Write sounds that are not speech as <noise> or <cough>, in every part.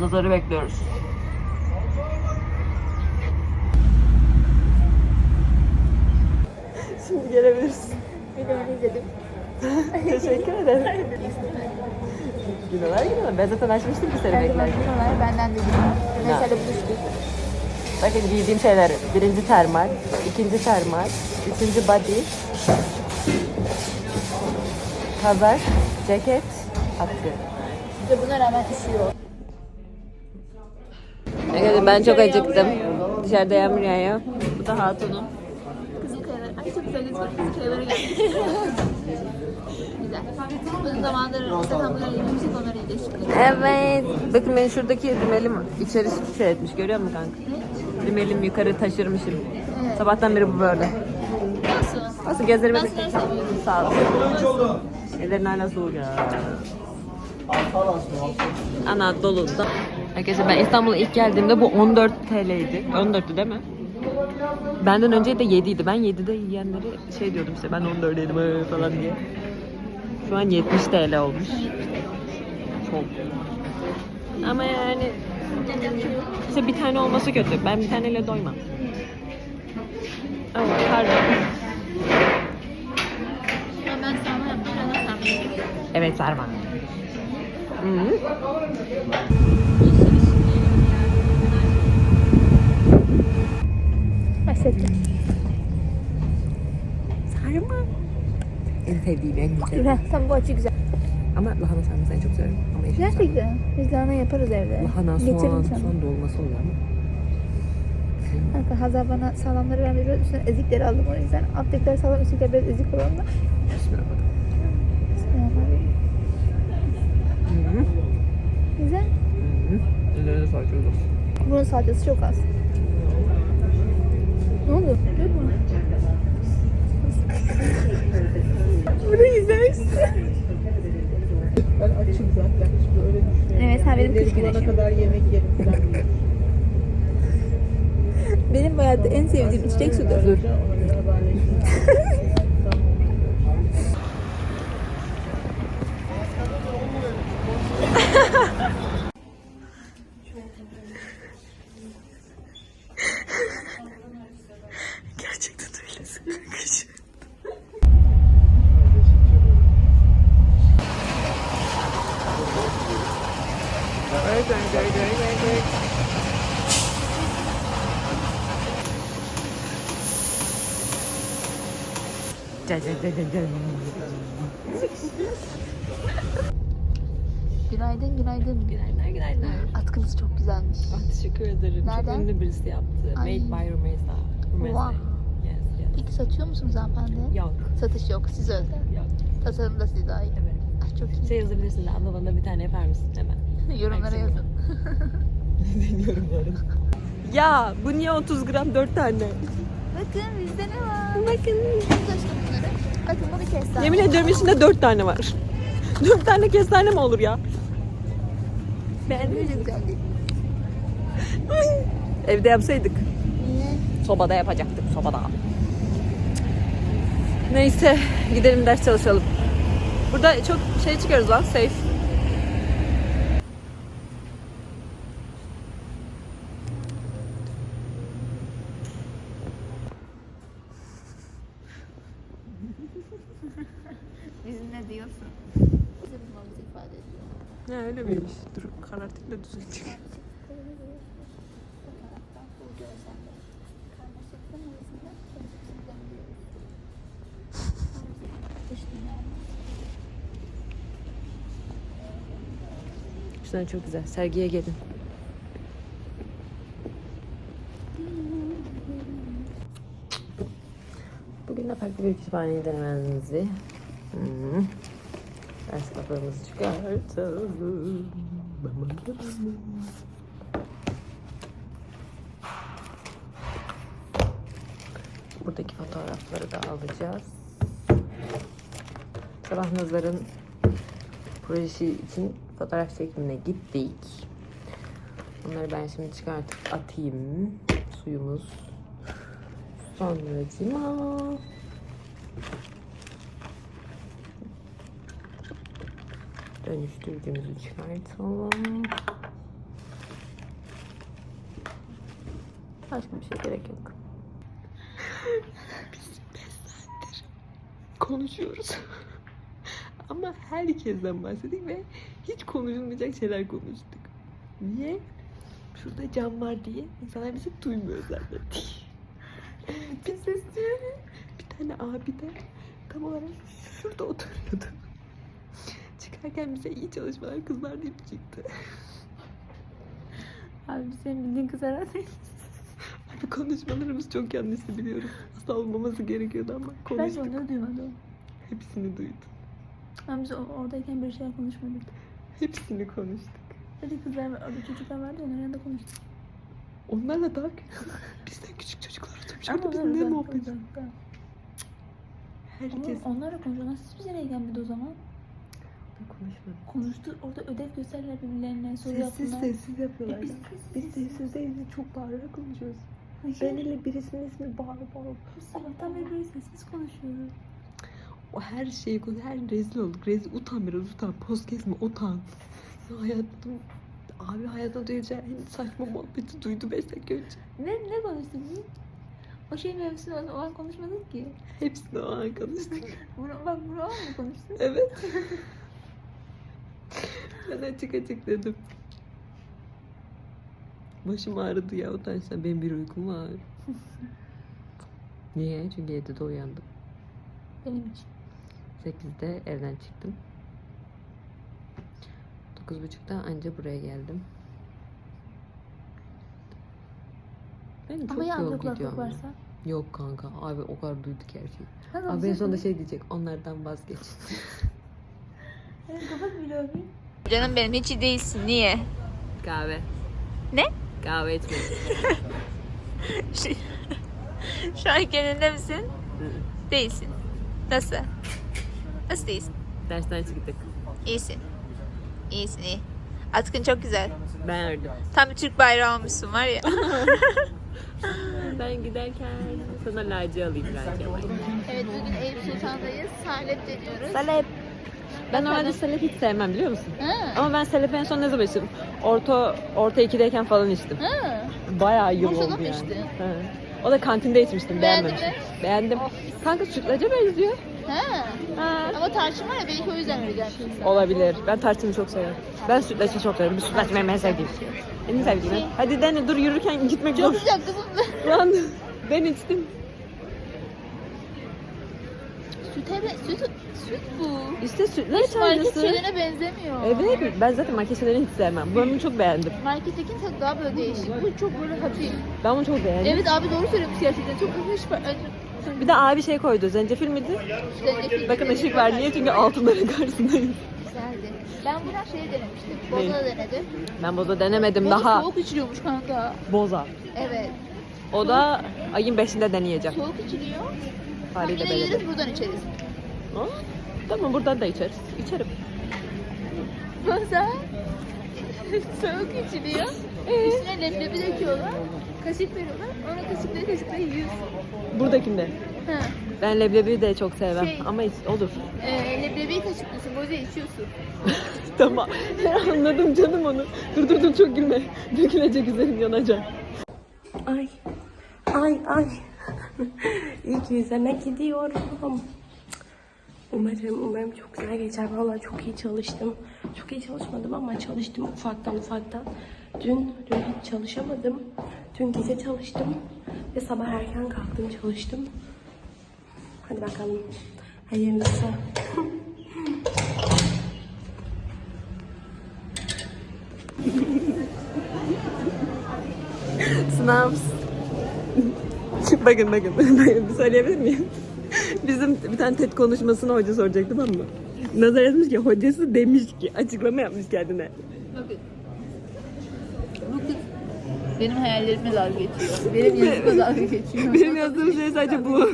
Nazarı bekliyoruz. Şimdi gelebilirsin. Videomu izledim. Teşekkür ederim. Günalar günalar. Ben zaten açmıştım ki seni Ben de beklerken. bakıyorum benden de Mesela buluştuk. Bakın giydiğim şeyler. Birinci termal, ikinci termal, üçüncü body, kazak, ceket, atkı. Ve buna rağmen üşüyor. Evet, ben çok acıktım. Dışarıda yağmur yağıyor. Bu da hatunum. Kızıl kayalar. Ay çok güzel lütfen kızıl kayalara geldik. güzel. Uzun zamandır satamları yemiştik onları yiyeceğiz şimdi. Evet. Bakın ben şuradaki rimelim içeri şey etmiş. Görüyor musun kanka? Rimelim yukarı taşırmışım. Evet. Sabahtan beri bu böyle. Nasıl? Nasıl Ben seni seviyorum. Sağ ol. Ellerin hala soğuk ya. Anadolu'da. Arkadaşlar ben İstanbul'a ilk geldiğimde bu 14 TL'ydi. 14'tü değil mi? Benden önce de 7 idi. Ben 7'de yiyenleri şey diyordum işte ben 14 yedim ee, falan diye. Şu an 70 TL olmuş. Çok. Ama yani işte bir tane olması kötü. Ben bir taneyle doymam. Ama pardon. Ama ben sarma yaptım. Ben de sarma yapıyorum. Evet sarma. Hı -hı. Başlattım. Sarma. En sevdiğim en güzel. Güzel. Tam bu açı güzel. Ama lahana sarmasını çok severim. Ama eşim sarma. Gerçekten. Biz lahana yaparız evde. Lahana, Getiririm soğan, sana. soğan dolması oluyor ama. Kanka Hazal bana sağlamları vermedi. Biraz üstüne ezikleri aldım o yüzden. Alttakiler sağlam üsttekiler biraz ezik olanla. Bismillahirrahmanirrahim. -hı. Güzel. Hı -hı. Ellerine sağlık olsun. Bunun salçası çok az. Ne mu? Bunu izlemişsin. Ben açım zaten. Şimdi öyle düşünüyorum. Evet sen benim kış Elleri bulana güneşim. kadar yemek yerim falan. Benim hayatta en sevdiğim içecek sudur. Ona göre haberleşiriz. Gerçekten öylesin kanka. Günaydın, günaydın. Günaydın, günaydın. Atkınız çok güzelmiş. Ah, teşekkür ederim. Nereden? Çok ünlü birisi yaptı. Ay. Made by Rumeysa. Rumeysa. Wow. Yes, yes. Peki satıyor musunuz hanımefendi? Yok, Satış yok, siz özel. yok. Tasarım da size ait. Evet. Ay çok iyi. Şey yazabilirsin de abla bana bir tane yapar mısın hemen. Yorumlara yazın. Deniyorum bu arada. Ya bu niye 30 gram 4 tane? Bakın bizde ne var? Bakın. Bakın bunu kestane. Yemin ediyorum içinde 4 tane var. 4 tane kestane mi olur ya? Güzel değil. Evde yapsaydık. Niye? Sobada yapacaktık sobada. Neyse gidelim ders çalışalım. Burada çok şey çıkıyoruz lan safe. Bizim ne diyorsun? Bize bulmamızı ifade ediyor. Ne öyle miymiş? Dur karartayım da düzelecek. Şunlar çok güzel. Sergiye gelin. Farklı bir kütüphaneyi denemenizi. Hmm. Ders kitaplarımızı çıkartalım. Buradaki fotoğrafları da alacağız. Sabah Nazar'ın projesi için fotoğraf çekimine gittik. Onları ben şimdi çıkartıp atayım. Suyumuz. Sonracıma. Dönüştürdüğümüzü çıkartalım. Başka bir şey gerek yok. Biz 5 saattir konuşuyoruz. Ama herkesten bahsettik ve hiç konuşulmayacak şeyler konuştuk. Niye? Şurada cam var diye insanlar bizi duymuyor zaten. Abi de tam olarak şurada oturuyordu. <laughs> Çıkarken bize iyi çalışmalar kızlar deyip çıktı. <laughs> Abi senin bildiğin kız herhalde. <laughs> Abi konuşmalarımız çok yanlıştı biliyorum. Asla olmaması gerekiyordu ama Ben konuştuk. onları duymadım. Hepsini duydum. Ben biz oradayken bir şey konuşmadık. Hepsini konuştuk. Hadi kızlar orada çocuklar vardı onlarla da konuştuk. Onlarla daha bizden küçük çocuklar oturmuş. Orada biz ne muhabbet? Uzakta. Ama Herkes onlarla konuşuyor. Siz bize nereye gelmedi o zaman? konuşmadı. Konuştu. Orada ödev gösterdiler birbirlerine. Soru Sessiz yaptılar. sessiz yapıyorlar. E biz biz sessiz değiliz. Çok bağırarak konuşuyoruz. Hayır. Ben hele birisinin ismi bağır bağır. Biz sabahtan beri böyle sessiz konuşuyoruz. O her şeyi her rezil olduk. Rezil utan biraz utan. Poz kesme utan. Ya hayatım Abi hayatta duyacağı en saçma muhabbeti duydu 5 dakika önce. Ne, ne konuştuk biz? O şey mevzusunu o zaman konuşmadık ki. Hepsini o an konuştuk. <laughs> Bunu, bak bunu o an mı konuştuk? Evet. <laughs> ben açık açık dedim. Başım ağrıdı ya utançtan. Benim bir uykum var. <laughs> Niye? Çünkü 7'de uyandım. Benim için. 8'de evden çıktım. 9.30'da anca buraya geldim. Benim çok Ama ya yol kulaklık ya. varsa. Yok kanka. Abi o kadar duyduk her şeyi. Kanka, Abi en sonunda şey diyecek. Onlardan vazgeç. <laughs> Evet, kapat abi. Canım benim hiç iyi değilsin. Niye? Kahve. Ne? Kahve içmedim. <laughs> <laughs> Şu an kendinde misin? Değilsin. Nasıl? Nasıl değilsin? Dersten çıktık. İyisin. İyisin iyi. Atkın çok güzel. Ben ördüm. Tam bir Türk bayrağı olmuşsun var ya. Ben giderken sana laci alayım alayım. Evet bugün Eyüp Sultan'dayız. Salep deniyoruz. Salep. Ben normalde salep hiç sevmem biliyor musun? Ha. Ama ben salep en son ne zaman içtim? Orta, orta 2'deyken falan içtim. Ha. Bayağı yıl Bursa'da oldu mı yani. içtin? Ha. O da kantinde içmiştim. Beğendin Beğenmemiştim. Beğendim. Kanka sütlaca benziyor. Ha. Ama tarçın var ya belki o yüzden öyle. Olabilir. Ben tarçını çok seviyorum. Ben sütlaçı çok seviyorum. Sütlaç benim en sevdiğim. En sevdiğim. Hadi dene dur yürürken gitmek Çok zor. sıcak kızım. <laughs> Lan ben içtim. Süt, evet, süt, süt bu. İşte sütlaç market aynısı. şeylerine benzemiyor. Evet ben zaten market şeylerini hiç sevmem. Bunu çok beğendim. Marketteki tadı daha böyle değişik. Bu çok böyle hafif. Ben bunu çok beğendim. Evet abi doğru söylüyormuş gerçekten. Çok hafif. Bir de abi şey koydu. Zencefil miydi? Zencefil. Bakın ışık var. Niye? Çünkü altınların karşısındayız. Güzeldi. Ben buradan şeyi denemiştim. Ne? Boza denedim. Ben boza denemedim. Boza Daha soğuk içiliyormuş kanka. boza. Evet. O da ayın 5'inde deneyeceğim. Soğuk içiliyor. Tam Fahri'yi de yine geliriz buradan içeriz. Aa, Tamam buradan da içeriz. İçerim. Boza. <laughs> soğuk içiliyor. <laughs> Üstüne leblebi döküyorlar. Kaşık veriyorlar. Ona kaşıkları kaşıkları yiyorsun. Buradakinde. Ha. Ben leblebi de çok sevmem. Şey- Ama hiç, olur. Ee, leblebiyi kaşıklıyorsun. Boza içiyorsun. <laughs> tamam. <laughs> Anladım canım onu. Dur dur dur çok gülme. Dökülecek üzerim yanacak. Ay, ay, ay. İlk yüzeme gidiyorum. Umarım, umarım çok güzel geçer. Vallahi çok iyi çalıştım. Çok iyi çalışmadım ama çalıştım ufaktan ufaktan. Dün, dün hiç çalışamadım. Dün gece çalıştım. Ve sabah erken kalktım çalıştım. Hadi bakalım. Hayırlısı. <laughs> Sınav. bakın bakın. <laughs> bakın bir söyleyebilir miyim? Bizim bir tane TED konuşmasını hoca soracak tamam mı? Nazar yazmış ki hocası demiş ki açıklama yapmış kendine. Bakın. Benim hayallerimle dalga geçiyor. Benim yazımla dalga geçiyor. Benim yazdığım şey sadece bu.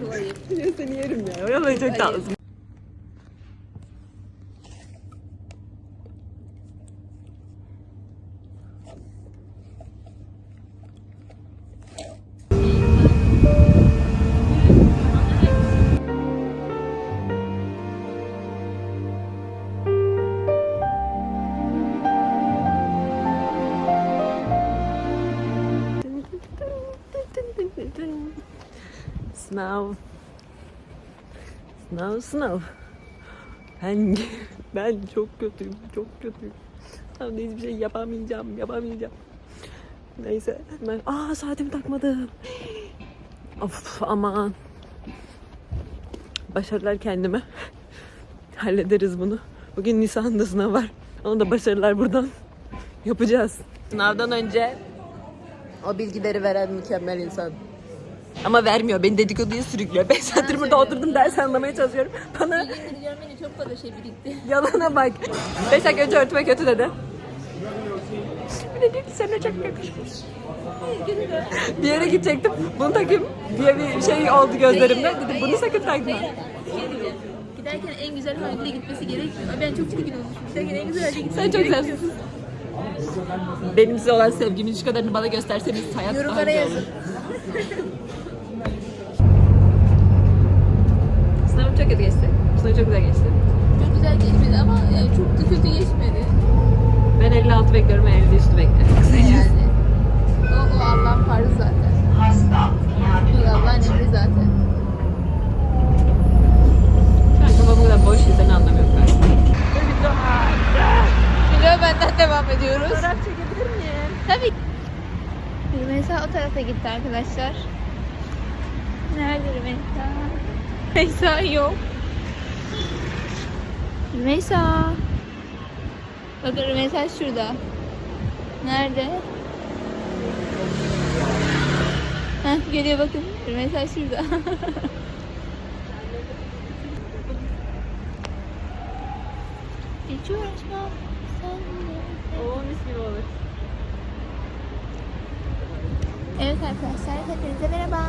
Çok ayıp. seni yerim ya. Çok tatlısın. Sınav. Sınav sınav. Ben ben çok kötüyüm, çok kötüyüm. Sınavda hiçbir şey yapamayacağım, yapamayacağım. Neyse hemen aa saatimi takmadım. Of aman. Başarılar kendime. Hallederiz bunu. Bugün Nisan'da sınav var. Onu da başarılar buradan. Yapacağız. Sınavdan önce o bilgileri veren mükemmel insan. Ama vermiyor. Beni dedikoduya sürüklüyor. 5 saattir burada oturdum ders anlamaya çalışıyorum. Bana görmeyince çok fazla şey birikti. <laughs> Yalana bak. 5 dakika önce örtme kötü dedi. Bir de diyor ki sana çok yakışmış. bir yere gidecektim. Bunu takayım diye bir şey oldu gözlerimde. Dedim bunu sakın takma. Bir şey diyeceğim. Giderken en güzel haliyle gitmesi gerekmiyor. Ay Ben çok çirkin olmuşum. Giderken en güzel haliyle gitmesi Sen çok sensiz. Benim size olan sevgimin şu kadarını bana gösterseniz hayat daha Yorumlara güzel yazın. olur. Sınavım <laughs> çok kötü geçti. Sınavım çok güzel geçti. Çok güzel geçmedi ama yani çok da kötü geçmedi. Ben 56 bekliyorum, ben 50 üstü bekliyorum. Yani. O, o Allah'ın farzı zaten. Bu Allah'ın emri zaten. Şu an kafam bu kadar boş seni anlamıyorum galiba. Video benden devam ediyoruz. Fotoğraf çekebilir miyim? Tabii. Rümeysa o tarafa gitti arkadaşlar. Nerede Rümeysa? Rümeysa yok. Rümeysa. Bakın Rümeysa şurada. Nerede? Heh, geliyor bakın. Rümeysa şurada. <laughs> Hiç uğraşmam. Oo mis gibi olur. Evet arkadaşlar hepinize merhaba.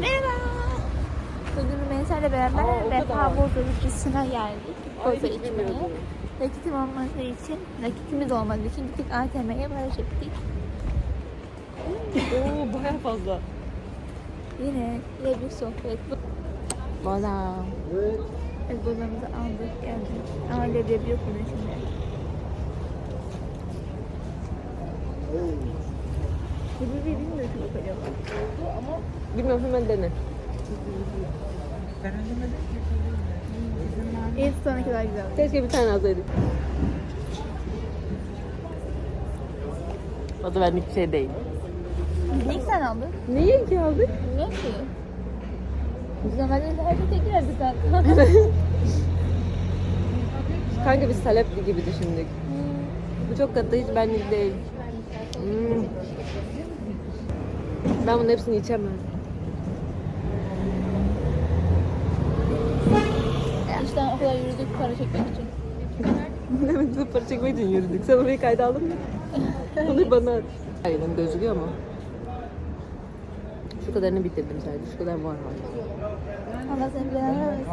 Merhaba. Bugün Rümeysa ile beraber Aa, kadar. Bozacısına geldik. Boza içmeye. Nakitim olmadığı için, nakitimiz olmadığı için gittik ATM'ye para çektik. Oo baya fazla. Yine yine bir sohbet. Valla. Evet, bozamızı aldık geldik. Ama leblebi yok bunun içinde. Leblebi bilmiyorum çok acaba. Bilmiyorum hemen dene. En sonraki daha güzel. Keşke bir tane alsaydık. O da benlik bir şey değil. Ne iki tane aldık? Niye ki aldık? Bilmiyorum ki. Biz normalde her şey tek yerdik kanka. <laughs> Kanka biz talepli gibi düşündük. Bu çok katı hiç benlik değil. Hmm. Ben bunun hepsini içemem. İşte o kadar yürüdük para çekmek için. <laughs> Biz para çekmek için yürüdük. Sen orayı kayda aldın mı? <laughs> Onu bana at. Benim gözüküyor mu? Şu kadarını bitirdim sadece. Şu kadar var var. Allah seni belanı versin.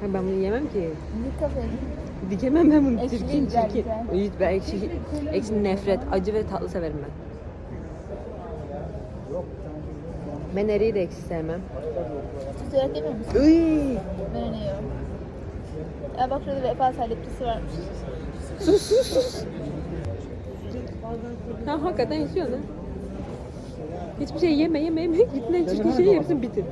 Ha, ben bunu yemem ki. Git kafayı. Dikemem ben bunu. Ekşi Çirkin çirkin. hiç ben ekşi, ekşi nefret, acı ve tatlı severim ben. Ben eriği de ekşi sevmem. Güzel değil misin? Iy! Ben yiyorum. Ya bak şurada vefa salepçisi varmış. Sus sus sus. Ha hakikaten içiyor lan. Hiçbir şey yeme yeme yeme. Gitme çirkin şey hepsini bitir.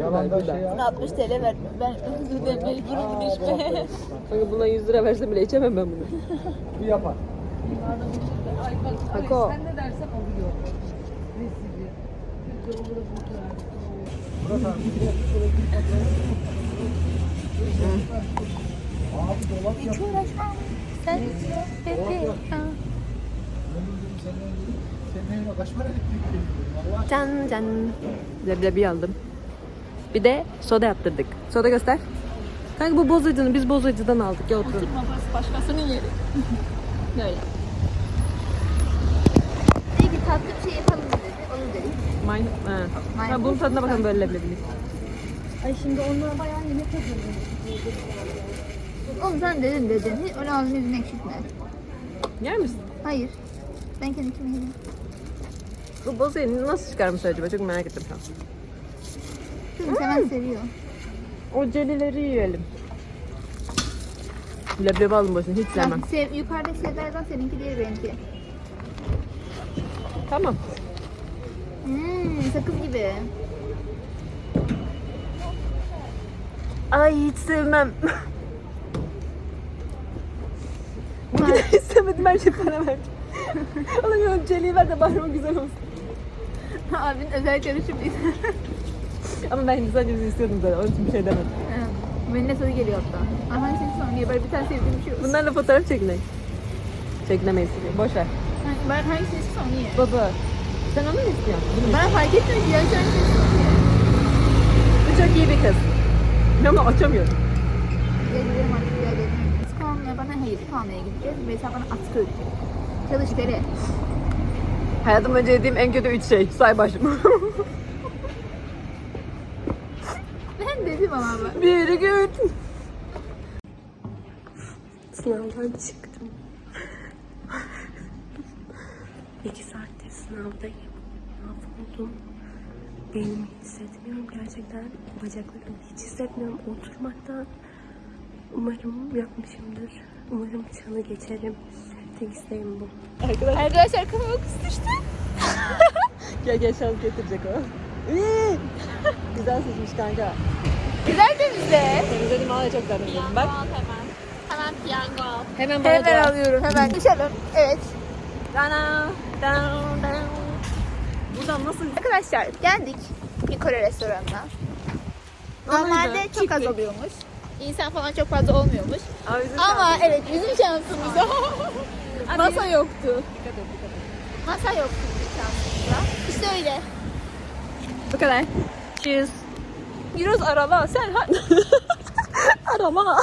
Yalanda şey Buna 60 TL ver. Ben özür dilerim. Mecburum bunu içmeye. Kanka buna 100 lira versem bile içemem ben bunu. <laughs> bir yapar. Hako. Hiç uğraşmam. Sen Pepe. Ha. Senin kaç para gittik? Allah Can can. Leblebi aldım. Bir de soda yaptırdık. Soda göster. Kanka bu bozacının biz bozacıdan aldık ya oturun. Oturma burası başkasının yeri. <laughs> Böyle. Dedi ki tatlı bir şey yapalım dedi. Onu dedik. May ha. Ha, bunun tadına bakalım böyle leblebi. Ay şimdi onlar bayağı yemek hazırlıyor. Oğlum sen dedin dedin. Öyle ağzını yüzünü ekşitme. Yer misin? Hayır. Ben kendi kime yedim. Bu bozayı nasıl çıkarmış acaba? Çok merak ettim şu an. Kızım seven seviyor. O celileri yiyelim. Leblebi alın boşuna hiç sevmem. Bak, sev, yukarıda Sevda'dan seninki diğeri benimki. Tamam. Hmm, sakız gibi. Ay hiç sevmem. <laughs> Bugün istemedim her şey para verdim. <laughs> Alamıyorum çeliği ver de bari o güzel olsun. <laughs> Abinin özel görüşü değil. Ama ben Hindistan cevizi istiyordum zaten. Onun için bir şey demedim. Benim ne tadı geliyor hatta. Aha senin son diye böyle bir tane sevdiğim bir şey olsun. Bunlarla fotoğraf çekinek. Çekinemeyiz. Boş ver. Ben hangisini istiyorsam onu ye. Baba. Sen onu mu istiyorsun? Ben fark etmiyorum ki. Yani sen ye. Bu çok iyi bir kız. Ama açamıyorum. Gelirim artık ya dedim. Atkı almaya bana hayır almaya gideceğiz. Mesela bana atkı ödeyecek. Çalış beri. Hayatım önce yediğim en kötü üç şey. Say başım. Ben dedim ama ben. bir, üç. Sınavdan çıktım. İki saattir sınavdayım. Mahvoldum. Beynimi hissetmiyorum gerçekten. Bacaklarımı hiç hissetmiyorum oturmaktan. Umarım yapmışımdır. Umarım çanı geçerim. Tek isteğim bu. Arkadaşlar kafama kıstıştı. <laughs> Gel gel şans getirecek o. Güzel seçmiş kanka. Güzel temizle. Temizledim hala çok temizledim. Bak. hemen. Hemen piyango al. Hemen bana Hemen alıyorum hemen. Düşelim. Evet. Dana, down, down. Buradan nasıl Arkadaşlar geldik bir Kore restoranına. Normalde çok az çiftlik. oluyormuş. İnsan falan çok fazla olmuyormuş. Ama, bizim Ama evet bizim şansımızda. <laughs> Masa yoktu. Masa yoktu bizim şansımızda. İşte öyle. Bu kadar. Cheers. Giriyoruz araba. Sen ha... <laughs> araba.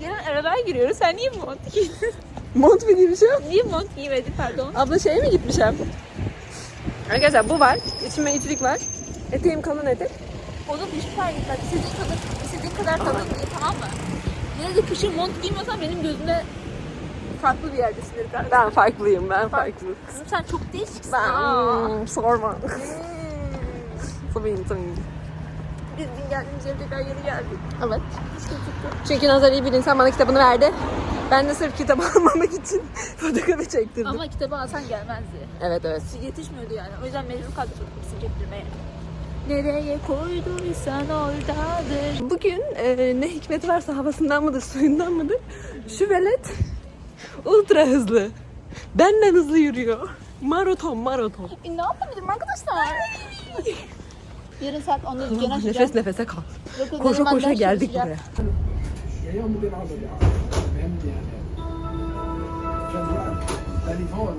Yarın arabaya giriyoruz. Sen niye mont giydin? <laughs> Mont mu giymişim? niye mont giymedin pardon? Abla şeye mi gitmişim? Arkadaşlar bu var. İçime içlik var. Eteğim kalın etek. Onun hiçbir fark etmez. İstediğin kadar, istediğin kadar kalın giy tamam mı? Yine de kışın mont giymiyorsan benim gözümde farklı bir yerdesindir kardeşim. Ben farklıyım. Ben farklı. Kızım sen çok değişiksin. Ben Aa. hmm, sorma. Hmm. Tabii tabii. Biz dün geldiğimiz yere tekrar geri geldik. Evet. Çünkü Nazar iyi bir insan bana kitabını verdi. Ben de sırf kitap <laughs> almamak için fotoğrafı çektirdim. Ama kitabı alsan gelmezdi. Evet evet. Yetişmiyordu yani. O yüzden mecbur kaldık çektirmeye. Nereye koyduysan oradadır. Bugün e, ne hikmet varsa havasından mıdır, suyundan mıdır? Şu velet ultra hızlı. Benden hızlı yürüyor. Maraton, maraton. E, ne yapabilirim arkadaşlar? Yarın saat 10'da dükkanı açacağım. Nefes nefese kal. Koşa koşa geldik buraya.